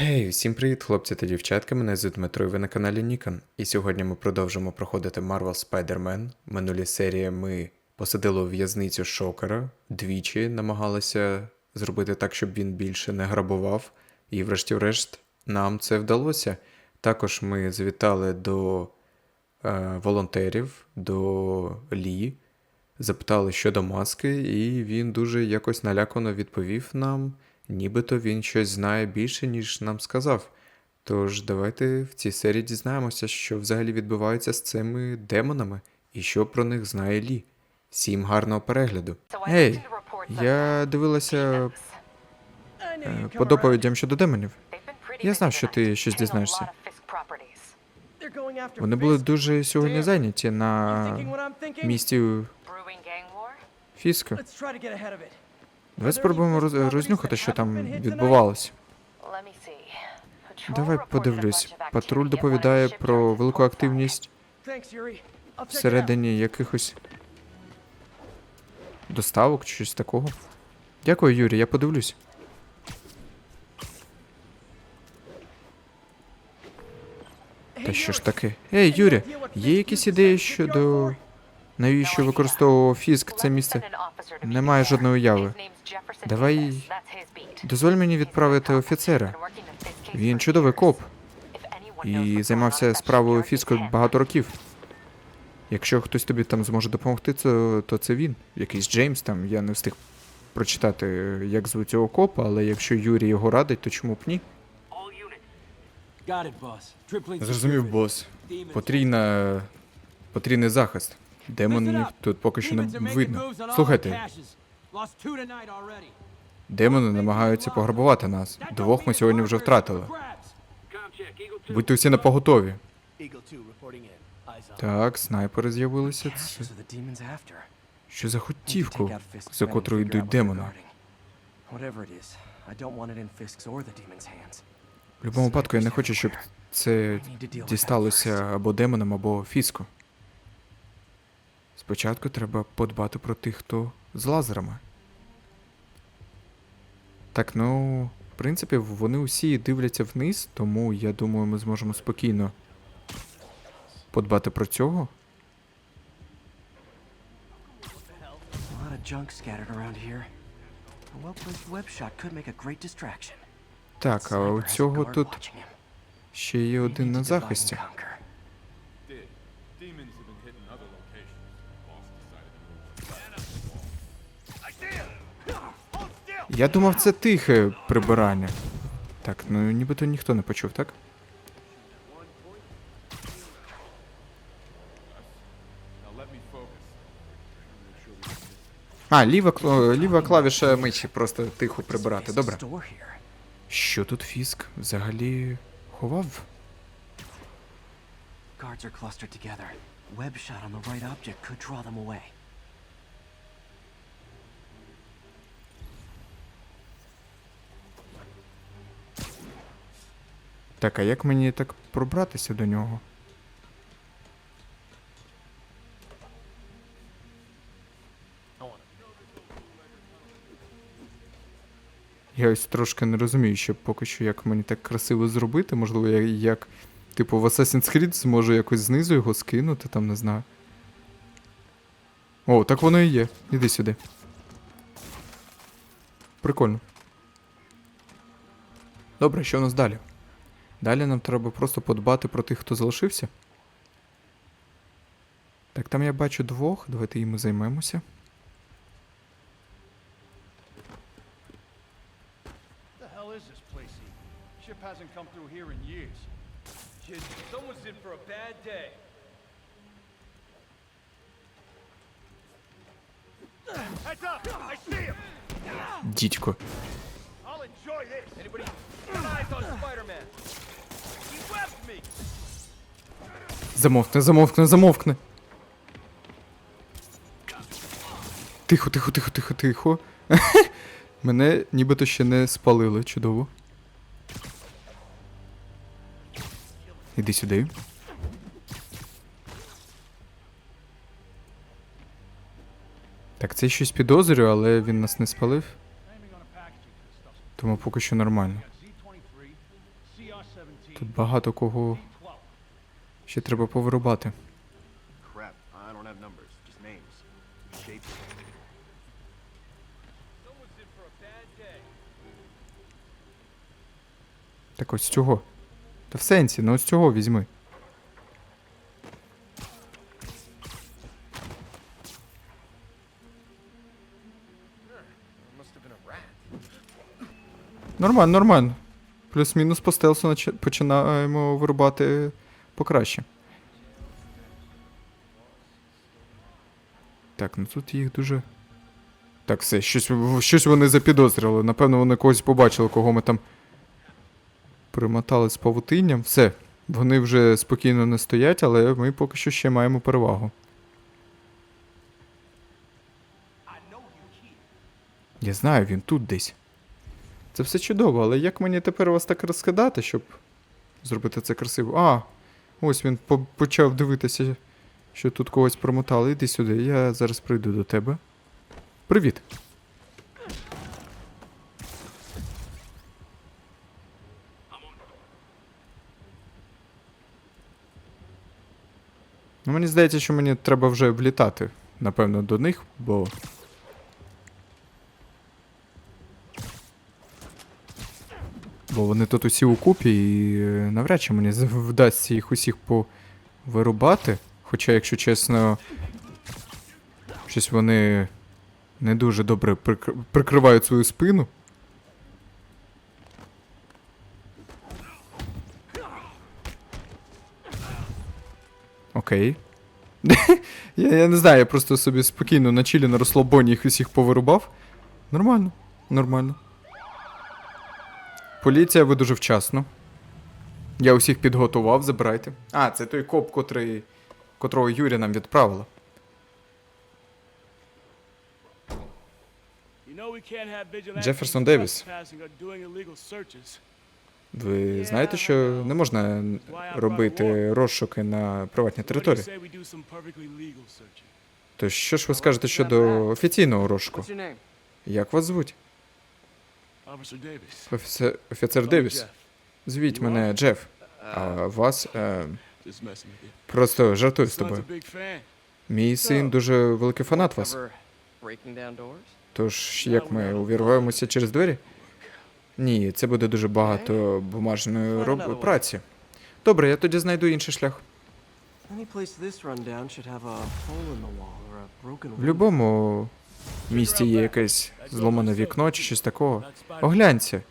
Гей, всім привіт, хлопці та дівчатка. Мене звуть Дмитро, і ви на каналі Нікон. І сьогодні ми продовжимо проходити Marvel Spider-Man. В минулій серії ми посадили у в'язницю шокера, двічі намагалися зробити так, щоб він більше не грабував. І врешті-решт нам це вдалося. Також ми завітали до е, волонтерів, до Лі, запитали щодо маски, і він дуже якось налякано відповів нам, нібито він щось знає більше, ніж нам сказав. Тож давайте в цій серії дізнаємося, що взагалі відбувається з цими демонами і що про них знає Лі. Всім гарного перегляду. Гей, я дивилася е, по доповідям щодо демонів. Я знав, що ти щось дізнаєшся. Вони були дуже сьогодні зайняті на місці Фіско. Давай спробуємо роз- рознюхати, що там відбувалося. Давай подивлюсь. Патруль доповідає про велику активність всередині якихось доставок чи щось такого. Дякую, Юрій, я подивлюсь. Та що ж таке? Ей, Юрі, є якісь ідеї щодо навіщо використовував фіск це місце? Немає жодної уяви. Давай дозволь мені відправити офіцера. Він чудовий коп і займався справою фіску багато років. Якщо хтось тобі там зможе допомогти, то, то це він. Якийсь Джеймс там. Я не встиг прочитати, як звуть цього копа, але якщо Юрій його радить, то чому б ні? Зрозумів, бос. Потрійна. Потрійний захист. Демонів тут поки що не видно. Слухайте, демони намагаються пограбувати нас. Двох ми сьогодні вже втратили. Будьте всі на поготові. Так, снайпери з'явилися. Це... Що за хотівку, за котрою йдуть демони? В будь-якому випадку я не хочу, щоб це дісталося або демонам, або фіску. Спочатку треба подбати про тих, хто з лазерами. Так, ну, в принципі, вони усі дивляться вниз, тому я думаю, ми зможемо спокійно подбати про цього. Так, а у цього тут ще є один на захисті. Я думав, це тихе прибирання. Так, ну нібито ніхто не почув, так? А, ліва, ліва клавіша миші просто тихо прибирати. Добре. Що тут фіск взагалі ховав? Guards are clustered together. Web shot on the right object could draw them away. Так, а як мені так пробратися до нього? Я ось трошки не розумію, що поки що як мені так красиво зробити. Можливо, я як, типу, в Assassin's Creed зможу якось знизу його скинути, там не знаю. О, так воно і є. Іди сюди. Прикольно. Добре, що у нас далі? Далі нам треба просто подбати про тих, хто залишився. Так, там я бачу двох, давайте їм займемося. the Замовкни, замовкни, замовкни. Тихо, тихо, тихо, тихо, тихо. Мене нібито ще не спалили, чудово. Іди сюди. Так, це щось підозрює, але він нас не спалив. Тому поки що нормально. Тут багато кого ще треба повирубати. Так ось цього. Та в сенсі, ну ось цього візьми. Нормально, нормально. Плюс-мінус по стелсу починаємо вирубати покраще. Так, ну тут їх дуже. Так, все, щось, щось вони запідозрили. Напевно, вони когось побачили, кого ми там примотали з павутинням. Все. Вони вже спокійно не стоять, але ми поки що ще маємо перевагу. Я знаю, він тут десь. Це все чудово, але як мені тепер вас так розкидати, щоб зробити це красиво? А, ось він по- почав дивитися, що тут когось промотали. Іди сюди, я зараз прийду до тебе. Привіт. Ну, мені здається, що мені треба вже влітати, напевно, до них, бо Бо вони тут усі у купі, і е, навряд чи мені вдасться їх усіх повирубати. Хоча, якщо чесно, щось вони не дуже добре прикр- прикривають свою спину. Окей. я, я не знаю, я просто собі спокійно на чилі на розслабоні їх усіх повирубав. Нормально, нормально. Поліція, ви дуже вчасно. Я усіх підготував, забирайте. А, це той коп, котрий, котрого Юрі нам відправила. Джеферсон Девіс. Ви знаєте, що не можна робити розшуки на приватній території. То що ж ви скажете щодо офіційного розшуку? Як вас звуть? Офіцер, офіцер Девіс. Звіть мене Джеф. А вас. Е, просто жартую з тобою. Мій син дуже великий фанат вас. Тож, як ми увірваємося через двері? Ні, це буде дуже багато бумажної роб... праці. Добре, я тоді знайду інший шлях. В будь-якому місті є якесь зломане вікно чи щось такого. Оглянься.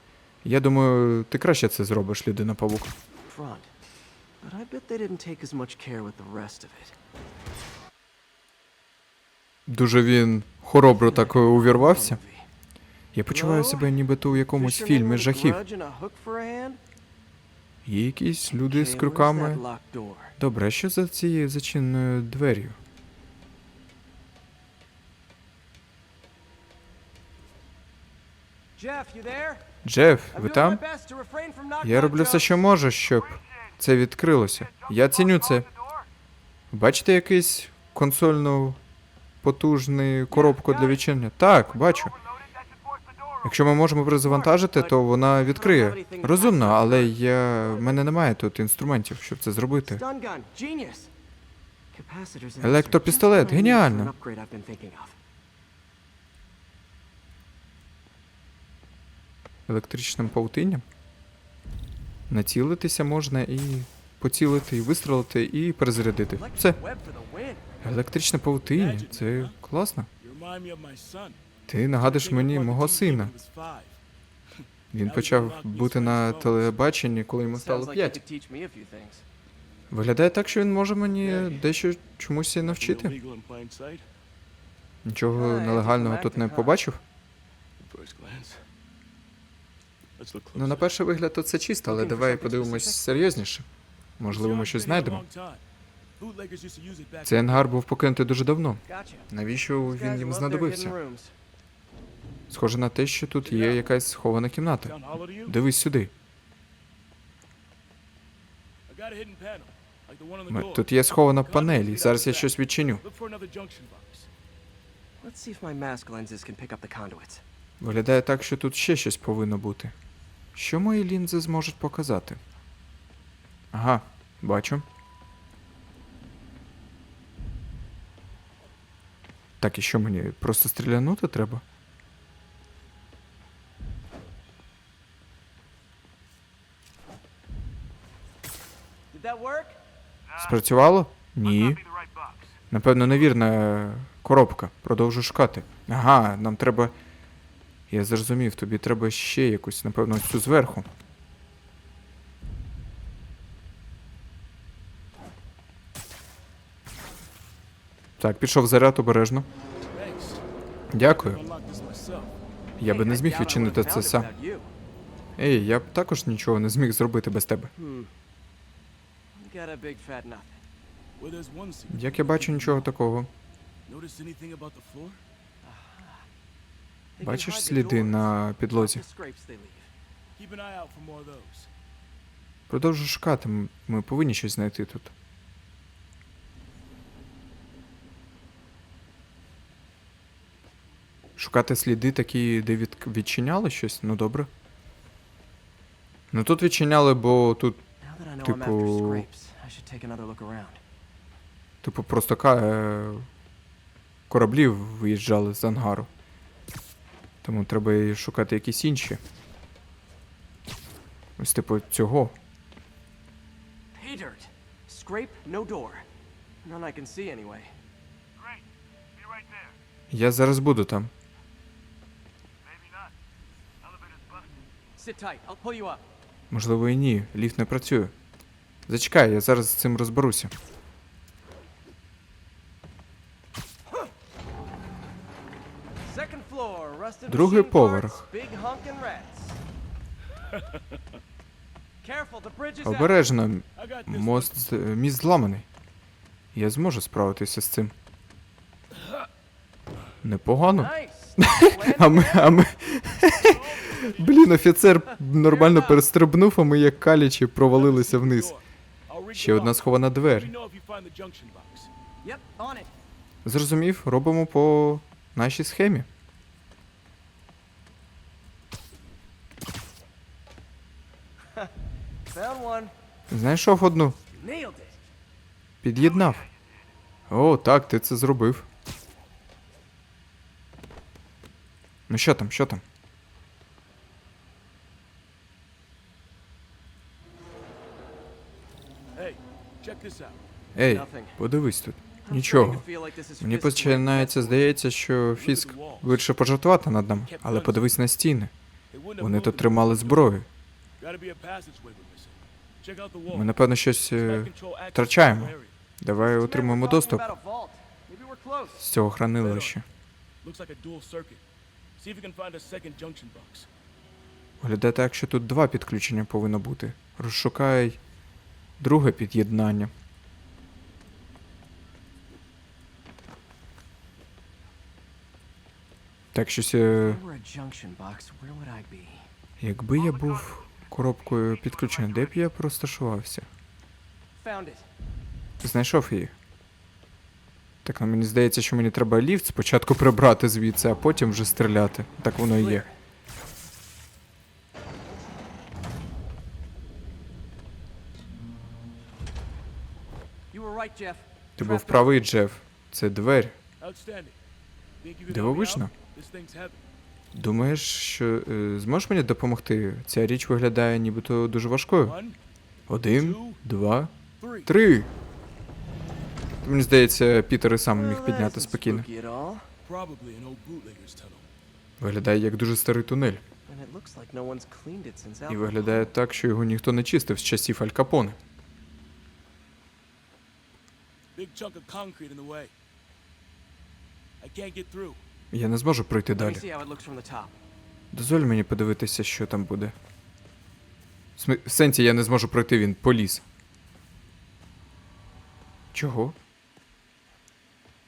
Я думаю, ти краще це зробиш, людина павук. Дуже він хоробро так е, увірвався. Я почуваю себе нібито у якомусь фільмі жахів. Є якісь люди з крюками. Добре, що за цією зачинною двер'ю? Джеф, ви там? Я роблю все, що можу, щоб це відкрилося. Я ціню це. Бачите якийсь консольну потужну коробку для відчинення? Так, бачу. Якщо ми можемо перезавантажити, то вона відкриє. Розумно, але я... в мене немає тут інструментів, щоб це зробити. Електропістолет, геніально. Електричним павутинням. Націлитися можна і поцілити, і вистрелити, і перезарядити. Все. Win. Електричне павутиння. Це класно. Ти нагадуєш мені мого сина. Він почав бути на телебаченні, коли йому стало like you 5. could teach me a few things. Виглядає так, що він може мені дещо чомусь навчити. Нічого нелегального тут не побачив. Ну, на перший вигляд, то це чисто, але давай подивимось серйозніше. Можливо, ми щось знайдемо. Цей ангар був покинутий дуже давно. Навіщо він їм знадобився? Схоже на те, що тут є якась схована кімната. Дивись сюди. Тут є схована панель, і зараз я щось відчиню. Let's see if my mask lenses can pick up the conduits. Виглядає так, що тут ще щось повинно бути. Що мої лінзи зможуть показати? Ага, бачу. Так, і що мені? Просто стрілянути треба? Work? Спрацювало? Ні. Напевно, невірна коробка. Продовжу шукати. Ага, нам треба. Я зрозумів, тобі треба ще якусь, напевно, цю зверху. Так, пішов заряд обережно. Дякую. Я би не зміг відчинити це сам. Ей, я б також нічого не зміг зробити без тебе. Як я бачу, нічого такого. Notice anything about the floor? They can Бачиш сліди на підлозі? Продовжу шукати. Ми повинні щось знайти тут. Шукати сліди такі, де від... відчиняли щось? Ну добре. Ну тут відчиняли, бо тут, Типу- типу, просто ка... е, кораблі виїжджали з ангару. Тому треба і шукати якісь інші. Ось типу цього. Pay dirt. Scrape, no door. None I can see anyway. Я зараз буду там. Sit tight. I'll pull you up. Можливо, і ні. Ліфт не працює. Зачекай, я зараз з цим розберуся. Is out. Обережно, мост з- міст зламаний. Я зможу справитися з цим. Непогано. А ми. А ми... Блін, офіцер нормально перестрибнув, а ми як калічі провалилися вниз. Ще одна схована двері. Зрозумів, робимо по нашій схемі. Знайшов одну. Під'єднав. О, так, ти це зробив. Ну що там, що там? Ей, подивись тут. Нічого. Мені починається здається, що Фіск вирішив пожартувати над нами, але подивись на стіни. Вони тут тримали зброю. Ми, напевно, щось е, втрачаємо. Давай talking доступ з цього хранилища. Виглядає так, що тут два підключення повинно бути. Розшукай друге під'єднання. Так, щось. е? Якби я був коробкою підключення, де б я розташувався? Знайшов її. Так, ну мені здається, що мені треба ліфт спочатку прибрати звідси, а потім вже стріляти. Так воно і є. Ти був правий, Джеф. Це двері. Дивовижно. Думаєш, що е, зможеш мені допомогти? Ця річ виглядає нібито дуже важкою. Один, два, три. Мені здається, Пітер і сам міг підняти спокійно. Виглядає як дуже старий тунель. І виглядає так, що його ніхто не чистив з часів Аль Капоне. Big chunk of concrete in the way. I can't get through. Я не зможу пройти далі. Дозволь мені подивитися, що там буде. В сенсі я не зможу пройти, він поліз. Чого?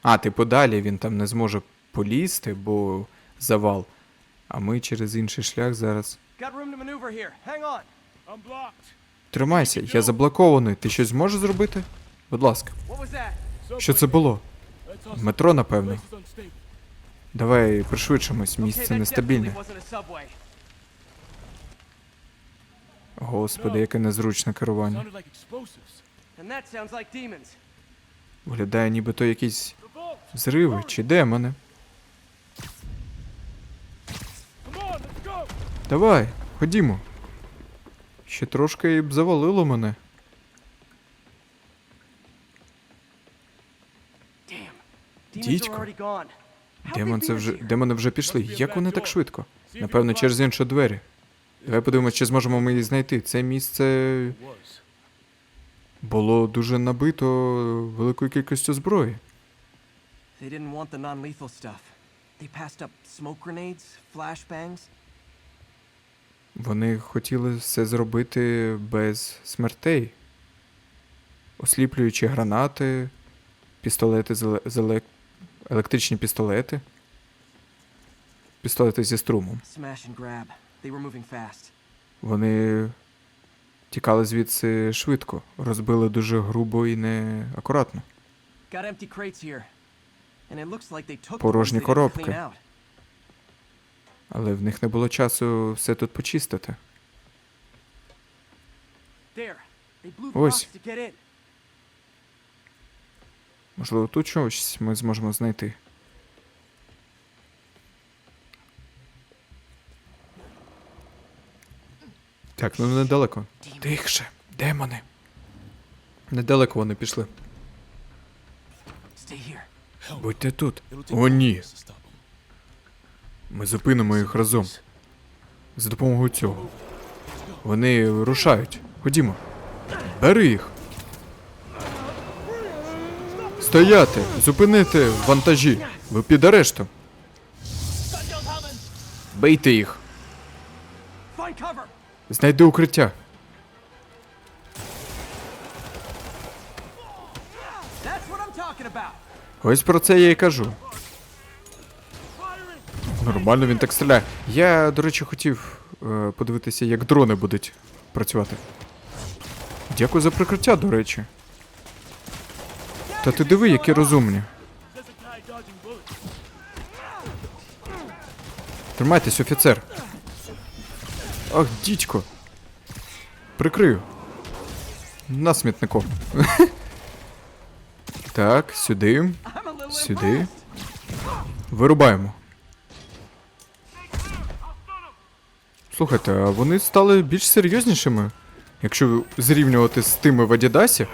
А, типу далі він там не зможе полізти, бо завал. А ми через інший шлях зараз. Тримайся, я заблокований. Ти щось зможеш зробити? Будь ласка. Що це було? Метро, напевно. Давай пришвидшимось, місце нестабільне. Господи, яке незручне керування. Виглядає нібито якісь зриви чи демони. Давай, ходімо. Ще трошки і б завалило мене. Дідько. Демон це вже. Демони вже пішли. Як вони так швидко? Напевно, через інші двері. Давай подивимось, чи зможемо ми її знайти. Це місце було дуже набито великою кількістю зброї. They didn't want the non-lethal stuff. They passed up smoke grenades, flashbangs. Вони хотіли все зробити без смертей. Осліплюючи гранати, пістолети з елек- електричні пістолети. Пістолети зі струмом. Вони тікали звідси швидко, розбили дуже грубо і неакуратно. Порожні коробки. Але в них не було часу все тут почистити. Ось. locks to get in. Можливо, тут щось ми зможемо знайти. Так, ну недалеко. Тихше, демони. Недалеко вони пішли. Будьте тут. О, ні. Ми зупинимо їх разом. За допомогою цього. Вони рушають. Ходімо. Бери їх. Стояти! Зупинити вантажі. Ви під арештом. Бийте їх. Знайди укриття. Ось про це я і кажу. Нормально він так стріляє. Я, до речі, хотів е, подивитися, як дрони будуть працювати. Дякую за прикриття, до речі. Та ти диви, які розумні. Тримайтесь, офіцер. Ах, дідько. Прикрию. На смітником. так, сюди. Сюди. Вирубаємо. Слухайте, а вони стали більш серйознішими. Якщо зрівнювати з тими в Адідасі.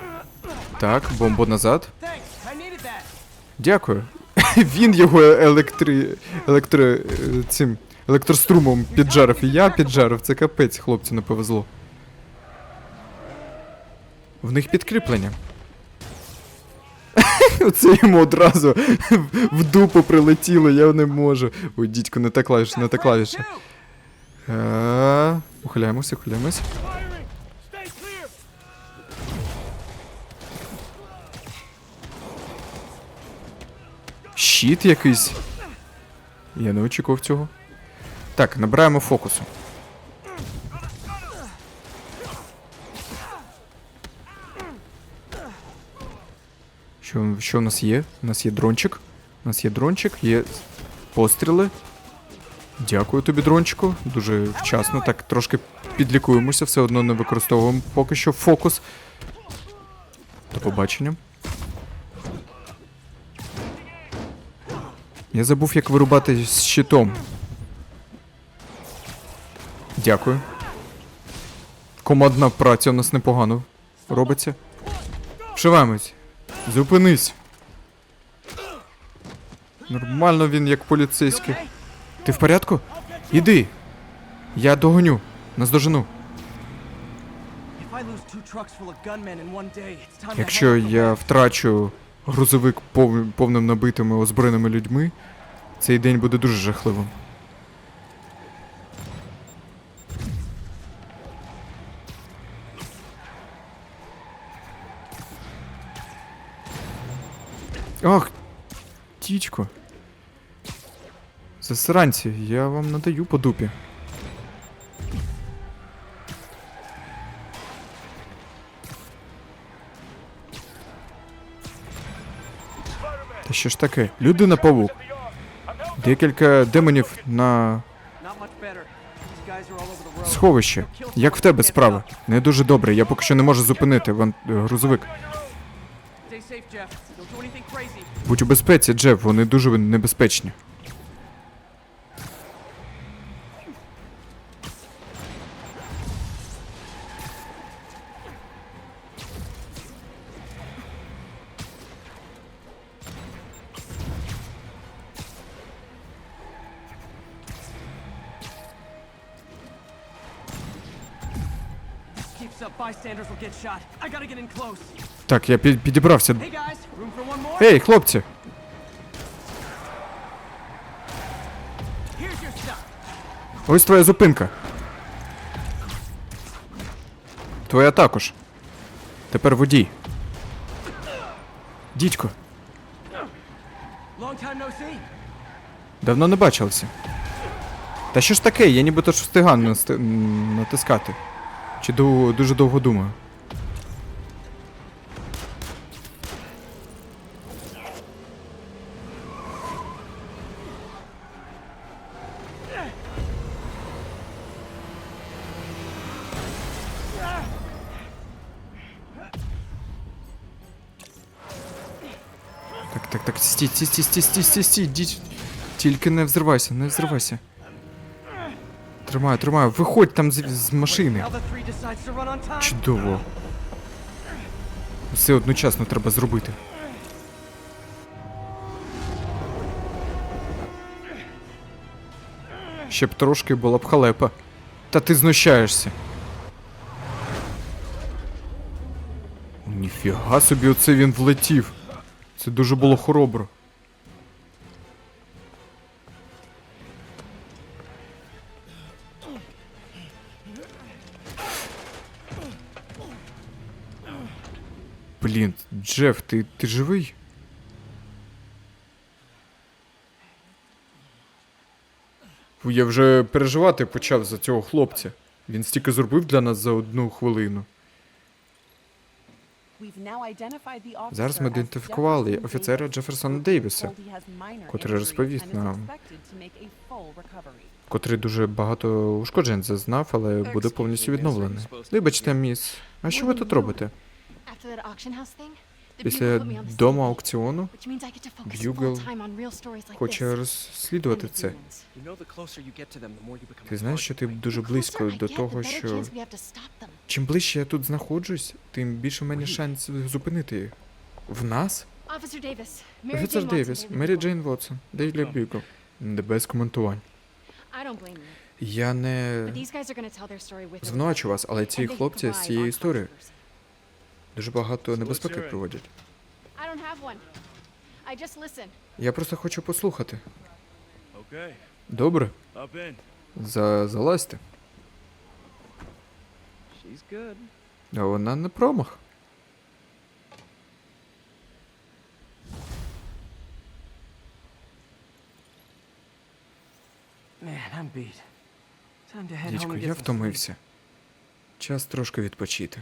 Так, бомбу назад. Дякую. Він його електри... електро... е, цим електрострумом піджарив, і я піджарив. Це капець, хлопцю не повезло. В них підкріплення. Оце йому одразу в- дупу прилетіло, я не можу. Ой, дідько, не та клавіша, не та клавіша. А, Ухиляємось, Щит якийсь. Я не очікував цього. Так, набираємо фокусу. Що, що у нас є? У нас є дрончик. У нас є дрончик, є постріли. Дякую тобі, дрончику. Дуже вчасно. Так, трошки підлікуємося, все одно не використовуємо поки що фокус. До побачення. Я забув, як вирубати з щитом. Дякую. Командна праця у нас непогано робиться. Вшиваємось. Зупинись. Нормально він як поліцейський. Ти в порядку? Іди. Я догоню. Наздожену. Якщо я втрачу грузовик пов... повним набитими озброєними людьми, цей день буде дуже жахливим. Ах, тічко. Засранці, я вам надаю по дупі. Що ж таке? Людина павук. Декілька демонів на. Сховище. Як в тебе справа? Не дуже добре. Я поки що не можу зупинити ван... е, грузовик. Будь у безпеці, Джеф, вони дуже небезпечні. Так, я під- підібрався. Ей, хлопці! Ось твоя зупинка. Твоя також. Тепер водій. Дідько, давно не бачилися. Та що ж таке, я нібито ж встигаю натискати. Чи ду- дуже довго думаю. Так, так, так, стій, стій, стій, стій, стій, стій, стій. Тільки не взривайся, не взривайся. Тримаю, тримаю, виходь там з, з машини. Чудово. Все одночасно треба зробити. Ще б трошки була б халепа. Та ти знущаєшся. Ніфіга собі оце він влетів. Це дуже було хоробро. Блін, Джеф, ти, ти живий? Я вже переживати почав за цього хлопця. Він стільки зробив для нас за одну хвилину. Зараз ми ідентифікували офіцера Джеферсона Дейвіса, котрий розповість нам, котрий дуже багато ушкоджень зазнав, але буде повністю відновлений. Вибачте, міс, а що ви тут робите? Після дому аукціону Б'югл хоче розслідувати це. Ти знаєш, що ти дуже близько до того, що чим ближче я тут знаходжусь, тим більше в мене шанс зупинити їх. В нас? Офіцер Дейвіс, Мері Джейн Вотсон, Дейлі Бюгл. Не без коментувань. Я не звинувачу вас, але ці хлопці з цією історією дуже багато небезпеки приводять. Я просто хочу послухати. Добре, за залазьте. А вона не промах. Дідько, я втомився. Час трошки відпочити.